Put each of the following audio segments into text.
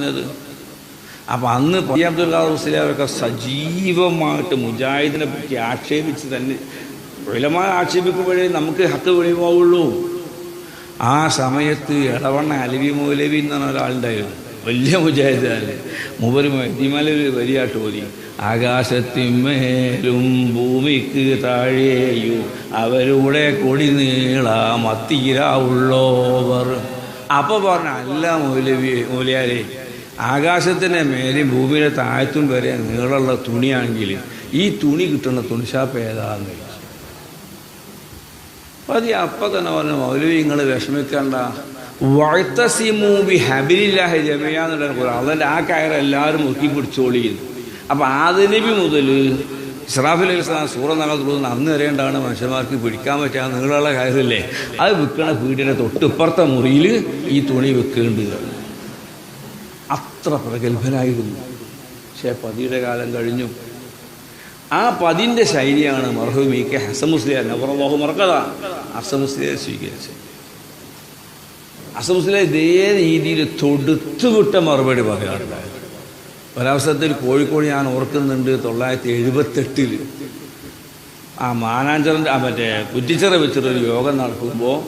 പറഞ്ഞത്. അപ്പം അന്ന് പി അബ്ദുൽ ഖാദർ മുസ്ലിയാരൊക്കെ സജീവമായിട്ട് മുജാഹിദിനെ പറ്റി ആക്ഷേപിച്ച് തന്നെ വിലമായ ആക്ഷേപിക്കുമ്പോഴേ നമുക്ക് ഹത്ത് വെളിവാവുള്ളൂ. ആ സമയത്ത് ഇളവണ്ണ അലവി മൗലവി എന്ന് പറഞ്ഞ ഒരാളുണ്ടായിരുന്നു വലിയ മുജാഹിദാണ്. മൂവര് മതിമലയിൽ വലിയാട്ട് ഓതി ആകാശത്തിന്മേലും ഭൂമിക്ക് താഴെയും അവരുടെ കൊടി നീളാം അത്തീരാവുള്ളോവർ അപ്പോൾ പറഞ്ഞ അല്ല മൗലവി മൗലിയാരെ ആകാശത്തിന്റെ മേലെയും ഭൂമിയുടെ താഴത്തും വരെ നീളമുള്ള തുണിയാണെങ്കിൽ ഈ തുണി കിട്ടുന്ന തുണിശാപ്പ് ഏതാന്ന് അത് അപ്പം തന്നെ പറഞ്ഞു മൗലവി നിങ്ങൾ വിഷമിക്കണ്ട. വഴുത്തസിമൂബി ഹബിലില്ലാഹി ജമയാന്നുള്ള കുറേ അതിന്റെ ആ കയറ് എല്ലാവരും മുക്കി പിടിച്ചോളിയിരുന്നു അപ്പം ആദനബി മുതൽ ഇസ്രാഫിൽ അലി ഇസ്ലാം സൂറ നഗത്തുള്ള അന്ന് വരേണ്ടാണ് മനുഷ്യന്മാർക്ക് പിടിക്കാൻ പറ്റാ നിങ്ങളുള്ള കയറില്ലേ? അത് വിൽക്കണ വീടിന്റെ തൊട്ടിപ്പുറത്തെ മുറിയിൽ ഈ തുണി വെക്കേണ്ടത് അത്ര പ്രഗത്ഭനായിരുന്നു. പക്ഷേ പതിയുടെ കാലം കഴിഞ്ഞു. ആ പതിന്റെ ശൈലിയാണ് മർഹൂം ഇ കെ ഹസൻ മുസ്ലിയാർ മറക്കതാ മുസ്ലിയാർ സ്വീകരിച്ചത്. ഹസൻ ഇതേ രീതിയിൽ തൊടുത്തുവിട്ട മറുപടി പറയാറുണ്ടായിരുന്നു. ഒരവസരത്തിൽ കോഴിക്കോട് ഞാൻ ഓർക്കുന്നുണ്ട് തൊള്ളായിരത്തി എഴുപത്തെട്ടിൽ ആ മാനാഞ്ചറിന്റെ മറ്റേ കുറ്റിച്ചിറ വെച്ചിട്ടൊരു യോഗം നടക്കുമ്പോൾ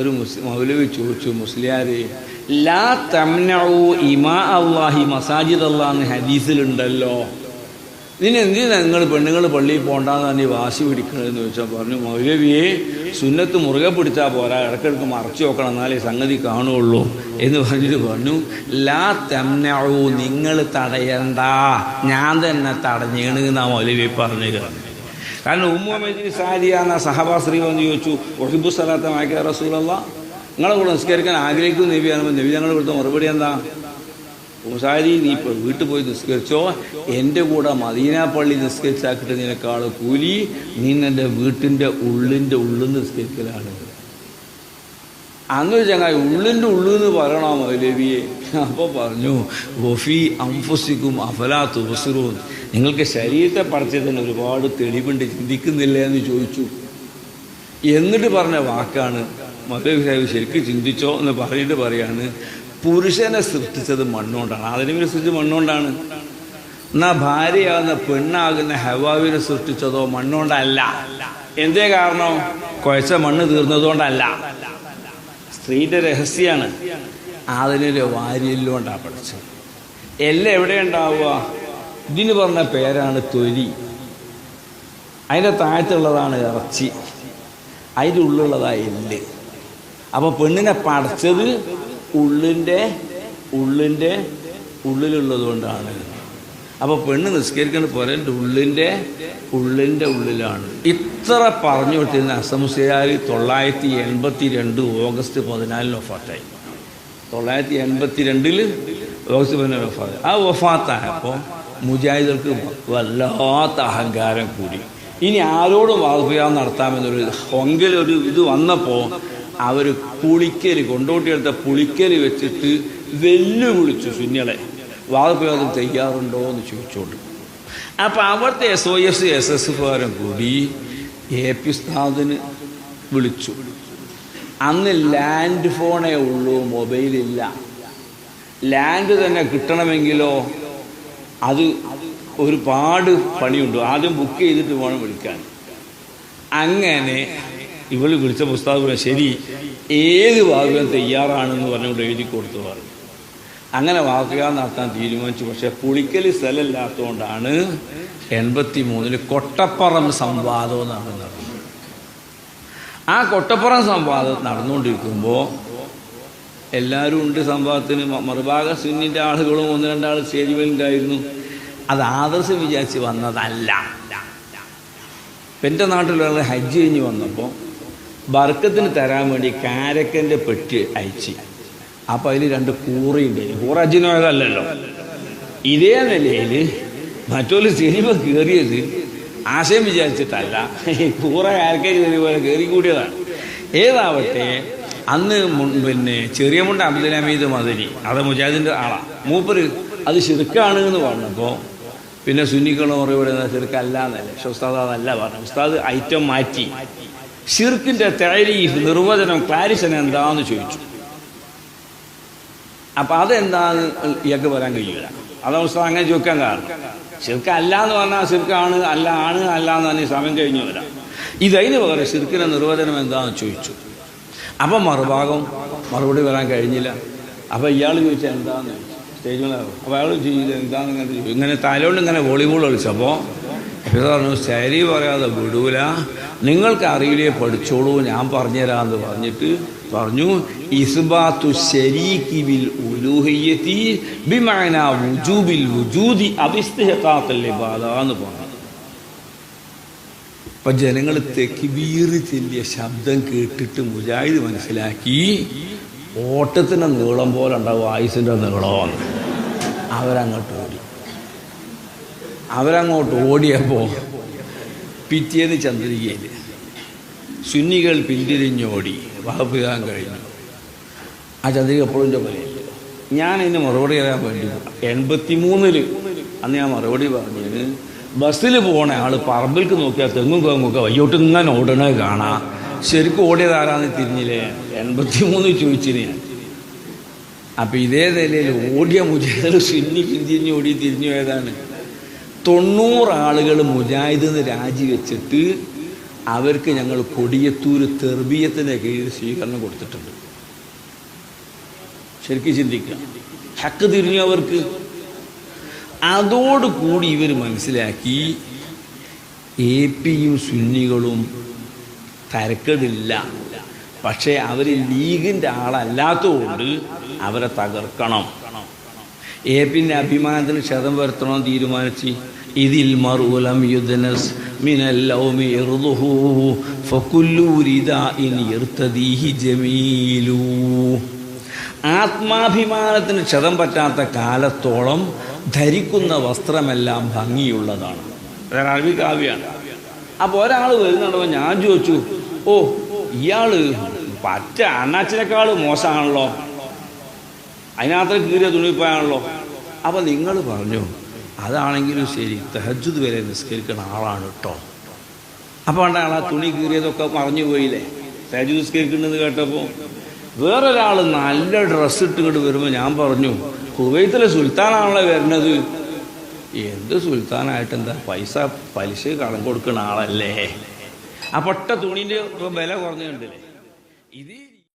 ഒരു മൗലവി ചോദിച്ചു മുസ്ലിയാരെ ലാ തംനഊ ഇമാ അള്ളാഹി മസാജിദ് അള്ളാഹ് ഹദീസിലുണ്ടല്ലോ. ഇതിന് എന്തിനാ നിങ്ങൾ പെണ്ണുങ്ങൾ പള്ളിയിൽ പോകണ്ടെന്ന് തന്നെ വാശി പിടിക്കണമെന്ന് ചോദിച്ചാൽ പറഞ്ഞു മൗലവിയെ സുന്നത്ത് മുറുകെ പിടിച്ചാൽ പോരാ ഇടയ്ക്കിടയ്ക്ക് മറച്ചു നോക്കണം എന്നാലേ സംഗതി കാണുള്ളൂ. എന്ന് പറഞ്ഞിട്ട് പറഞ്ഞു ലാ തെമ്നഴു നിങ്ങൾ തടയണ്ട ഞാൻ തന്നെ തടഞ്ഞേണെന്ന് ആ മൗലവി പറഞ്ഞു കാരണം ഉമ്മ മജിദ് സാരിയ എന്ന സഹബാശ്രീ വന്ന് ചോദിച്ചു ഒഹിബു സലാത്ത മാക്കിയ റസൂലല്ല? നിങ്ങളെ കൂടെ നിസ്കരിക്കാൻ ആഗ്രഹിക്കും നബിയാണ് നബി ഞങ്ങൾ കൊടുത്ത മറുപടി എന്താ? ഉസാരി നീ ഇപ്പോൾ വീട്ടിൽ പോയി നിസ്കരിച്ചോ? എന്റെ കൂടെ മദീന പള്ളി നിസ്കരിച്ചാക്കിട്ട് നിനക്കാൾ കൂലി നീ എന്റെ വീട്ടിന്റെ ഉള്ളിന്റെ ഉള്ളിൽ നിസ്കരിക്കലാണ്. അന്നൊരു ചങ്ങായി ഉള്ളിന്റെ ഉള്ളിൽ എന്ന് പറയണോ മൗലവിയെ അപ്പോൾ പറഞ്ഞു വഫി അംഫുസിക്കും അഫലാ തുബസുറൂൻ. നിങ്ങൾക്ക് ശരീരത്തെ പഠിച്ചതിന് ഒരുപാട് തെളിവുണ്ട് ചിന്തിക്കുന്നില്ല എന്ന് ചോദിച്ചു. എന്നിട്ട് പറഞ്ഞ വാക്കാണ് മൗലവി സാഹിബ് ശരിക്കും ചിന്തിച്ചോ എന്ന് പറഞ്ഞിട്ട് പറയാണ് പുരുഷനെ സൃഷ്ടിച്ചത് മണ്ണുകൊണ്ടാണ്. അതിനെ സൃഷ്ടിച്ചത് മണ്ണുകൊണ്ടാണ്. എന്നാ ഭാര്യയാകുന്ന പെണ്ണാകുന്ന ഹവാവിനെ സൃഷ്ടിച്ചതോ മണ്ണുകൊണ്ടല്ല. എന്തേ കാരണം? കുഴച്ച മണ്ണ് തീർന്നതുകൊണ്ടല്ല. സ്ത്രീയുടെ രഹസ്യമാണ് അതിനൊരു വാരിയല്ലുകൊണ്ടാണ് പഠിച്ചത്. എല്ലാം എവിടെ ഉണ്ടാവുക? ഇതിന് പറഞ്ഞ പേരാണ് തൊലി. അതിന്റെ താഴത്തുള്ളതാണ് ഇറച്ചി. അതിന്റെ ഉള്ളുള്ളതാ എല്ല്. അപ്പോൾ പെണ്ണിനെ പടച്ചത് ഉള്ളിന്റെ ഉള്ളിന്റെ ഉള്ളിലുള്ളത് കൊണ്ടാണ്. അപ്പോൾ പെണ്ണ് നിസ്കരിക്കുന്ന പോലെ ഉള്ളിന്റെ ഉള്ളിന്റെ ഉള്ളിലാണ്. ഇത്ര പറഞ്ഞു കൊടുത്തിരുന്ന അസംസ്കാരി തൊള്ളായിരത്തി എൺപത്തി രണ്ട് ഓഗസ്റ്റ് പതിനാലിന് ഒഫാത്തായി തൊള്ളായിരത്തി എൺപത്തി രണ്ടിൽ ഓഗസ്റ്റ് പതിനാല് ഒഫാത്ത് ആ ഒഫാത്തായപ്പോൾ മുജാഹിദർക്ക് വല്ലാത്ത അഹങ്കാരം കൂടി. ഇനി ആരോടും വാഗ്ഭയാൻ നടത്താമെന്നൊരു ഒരു ഇത് വന്നപ്പോൾ അവർ പുളിക്കൽ കൊണ്ടോട്ടിയെടുത്ത പുളിക്കൽ വെച്ചിട്ട് വെല്ലുവിളിച്ചു സുന്യളെ വാദപ്രയോഗം തയ്യാറുണ്ടോ എന്ന് ചോദിച്ചോണ്ട്. അപ്പോൾ അവിടുത്തെ S O S S S എഫുകാരൻ കൂടി എ പി ഉസ്താദിന് വിളിച്ചു. അന്ന് ലാൻഡ് ഫോണേ ഉള്ളൂ മൊബൈലില്ല ലാൻഡ് തന്നെ കിട്ടണമെങ്കിലോ അത് ഒരുപാട് പണിയുണ്ട്. ആദ്യം ബുക്ക് ചെയ്തിട്ട് വേണം വിളിക്കാൻ. അങ്ങനെ ഇവൾ വിളിച്ച പുസ്തകം ശരി ഏത് ഭാഗം തയ്യാറാണെന്ന് പറഞ്ഞുകൊണ്ട് എഴുതി കൊടുത്തു പറഞ്ഞു. അങ്ങനെ വാക്കുക നടത്താൻ തീരുമാനിച്ചു. പക്ഷെ പുളിക്കൽ സ്ഥലമില്ലാത്തതുകൊണ്ടാണ് എൺപത്തി മൂന്നിൽ കൊട്ടപ്പുറം സംവാദം നടന്നത് ആ കൊട്ടപ്പുറം സംവാദം നടന്നുകൊണ്ടിരിക്കുമ്പോൾ എല്ലാവരും ഉണ്ട് സംവാദത്തിന്. മറുഭാഗ സുന്നിന്റെ ആളുകളും ഒന്ന് രണ്ടാൾ സ്റ്റേജിലുണ്ടായിരുന്നു. അത് ആദർശം വിചാരിച്ച് വന്നതല്ല. എന്റെ നാട്ടിലുള്ള ഹജ്ജ് കഴിഞ്ഞ് വന്നപ്പോൾ ബർക്കത്തിന് തരാൻ വേണ്ടി കാരക്കന്റെ പെട്ടി അയച്ച്. അപ്പം അതിൽ രണ്ട് കൂറയുണ്ട്. കൂറ അജിനോയതല്ലല്ലോ ഇതേ നിലയിൽ മറ്റൊരു സിനിമ കയറിയത് ആശയം വിചാരിച്ചിട്ടല്ല. കൂറ ആർക്കെങ്കിലും ഇതുപോലെ പോലെ കയറി കൂടിയതാണ് ഏതാവട്ടെ അന്ന് പിന്നെ ചെറിയ മുണ്ട അബ്ദുൽ ഹമീദ് മദനി അത് മുജാഹിദിന്റെ ആളാണ് മൂപ്പര് അത് ശിർക്കാണ് എന്ന് പറഞ്ഞപ്പോൾ പിന്നെ സുന്നിക്കളും പറയുന്നത് ശിർക്കല്ല എന്നല്ല. പക്ഷെ ഉസ്താദ് അതല്ല പറഞ്ഞു ഉസ്താദ് ഐറ്റം മാറ്റി. ഷിർക്കിന്റെ തഴരീഫ് നിർവചനം ക്ലാരിസൻ എന്താന്ന് ചോദിച്ചു. അപ്പം അതെന്താന്ന് ഇയാൾക്ക് പറയാൻ കഴിയില്ല അതാണ് അവസ്ഥ അങ്ങനെ ചോദിക്കാൻ കാരണം. ശിർക്ക് അല്ല എന്ന് പറഞ്ഞാൽ ശിർക്കാണ് അല്ല ആണ് അല്ല എന്ന് പറഞ്ഞാൽ സമയം കഴിഞ്ഞു വരാം. ഇതതിന് പകരം ശിർക്കിന്റെ നിർവചനം എന്താണെന്ന് ചോദിച്ചു. അപ്പം മറുഭാഗം മറുപടി വരാൻ കഴിഞ്ഞില്ല. അപ്പം ഇയാൾ ചോദിച്ചാൽ എന്താന്ന് ചോദിച്ചു. അപ്പോൾ അയാൾ ചോദിച്ചത് എന്താന്ന് ഇങ്ങനെ ചോദിച്ചു. ഇങ്ങനെ വോളിബോൾ കളിച്ചപ്പോൾ ഇത് പറഞ്ഞു ശരി പറയാതെ വിടൂല. നിങ്ങൾക്ക് അറിയില്ലേ പഠിച്ചോളൂ ഞാൻ പറഞ്ഞുതരാമെന്ന് പറഞ്ഞിട്ട് പറഞ്ഞു ഇസ്ബാത്തു ശരീക്കി ബിൽ ഉലൂഹിയത്തി ബിമഅന വുജൂബിൽ വുജൂദി അബിസ്തിഹഖാത്തൽ ഇബാദ എന്ന് പറഞ്ഞു. അപ്പം ജനങ്ങൾ തെക്കിബീർ ചെല്ലിയ ശബ്ദം കേട്ടിട്ട് മുജാഹിദ് മനസ്സിലാക്കി ഓട്ടത്തിന്റെ നീളം പോലെ ഉണ്ടാവും ആയുസിന്റെ നീളമാണ്. അവരങ്ങോട്ട് ഓടി. അവരങ്ങോട്ട് ഓടിയപ്പോൾ പിറ്റേന്ന് ചന്ദ്രികയിൽ സുന്നികൾ പിന്തിരിഞ്ഞോടി. വഹപ്പിക്കാൻ കഴിഞ്ഞു. ആ ചന്ദ്രിക എപ്പോഴും ചുമലയില്ല ഞാൻ ഇതിന് മറുപടി തരാൻ വേണ്ടി എൺപത്തി മൂന്നിൽ അന്ന് ഞാൻ മറുപടി പറഞ്ഞത് ബസ്സിൽ പോണ ആൾ പറമ്പിൽക്ക് നോക്കിയാൽ തെങ്ങും കൊങ്ങൊക്കെ വയ്യോട്ട് ഇങ്ങനെ ഓടണത് കാണാം. ശരിക്കും ഓടിയത് ആരാന്ന് തിരിഞ്ഞില്ലേ? എൺപത്തി മൂന്ന് ചോദിച്ചിന് ഞാൻ. അപ്പം ഇതേ നിലയിൽ ഓടിയ മുജാഹിദ് സിന്നി പിന്തിരിഞ്ഞ് ഓടി തിരിഞ്ഞു പോയതാണ്. തൊണ്ണൂറ് ആളുകൾ മുജാഹിദ് രാജിവെച്ചിട്ട് അവർക്ക് ഞങ്ങൾ കൊടിയത്തൂർ തെർബീയത്തിന്റെ കീഴിൽ സ്വീകരണം കൊടുത്തിട്ടുണ്ട്. ശരിക്കും ചിന്തിക്കുക. ഹക്ക് തിരിഞ്ഞു അവർക്ക്. അതോടുകൂടി ഇവർ മനസ്സിലാക്കി എ പിയും സുന്നികളും തരക്കടില്ല. പക്ഷേ അവർ ലീഗിന്റെ ആളല്ലാത്തതുകൊണ്ട് അവരെ തകർക്കണം. എ പിന്നെ അഭിമാനത്തിന് ക്ഷതം വരുത്തണമെന്ന് തീരുമാനിച്ച് ഇതിൽ من യുദ്ധനസ് إرضه ഇർദുഹു رداء ഇർതദീഹി ജമീലു. ആത്മാഭിമാനത്തിന് ക്ഷതം പറ്റാത്ത കാലത്തോളം ധരിക്കുന്ന വസ്ത്രമെല്ലാം ഭംഗിയുള്ളതാണ്. അറബി കാവ്യാണ്. അപ്പോൾ ഒരാൾ വരുന്നുണ്ടോ ഞാൻ ചോദിച്ചു ഓ ഇയാൾ പറ്റ അണ്ണാച്ചിനേക്കാൾ മോശമാണല്ലോ. അതിനകത്ത് കീറിയ തുണിപ്പാണല്ലോ അപ്പം നിങ്ങൾ പറഞ്ഞു അതാണെങ്കിലും ശരി തഹജുദ് വരെ നിസ്കരിക്കുന്ന ആളാണ് കേട്ടോ അപ്പോൾ ആ തുണി കീറിയതൊക്കെ മറഞ്ഞു പോയില്ലേ? തഹജുദ് നിസ്കരിക്കുന്നത് കേട്ടപ്പോൾ വേറൊരാൾ നല്ല ഡ്രസ്സ് ഇട്ടുകൊണ്ട് വരുമ്പോൾ ഞാൻ പറഞ്ഞു കുവൈത്തിലെ സുൽത്താനാണല്ലോ വരുന്നത് എന്ത് സുൽത്താനായിട്ട് എന്താ പൈസ പലിശ കടം കൊടുക്കുന്ന ആളല്ലേ? ആ പൊട്ട തുണീന്റെ വില കുറഞ്ഞു കണ്ടില്ലേ ഇത്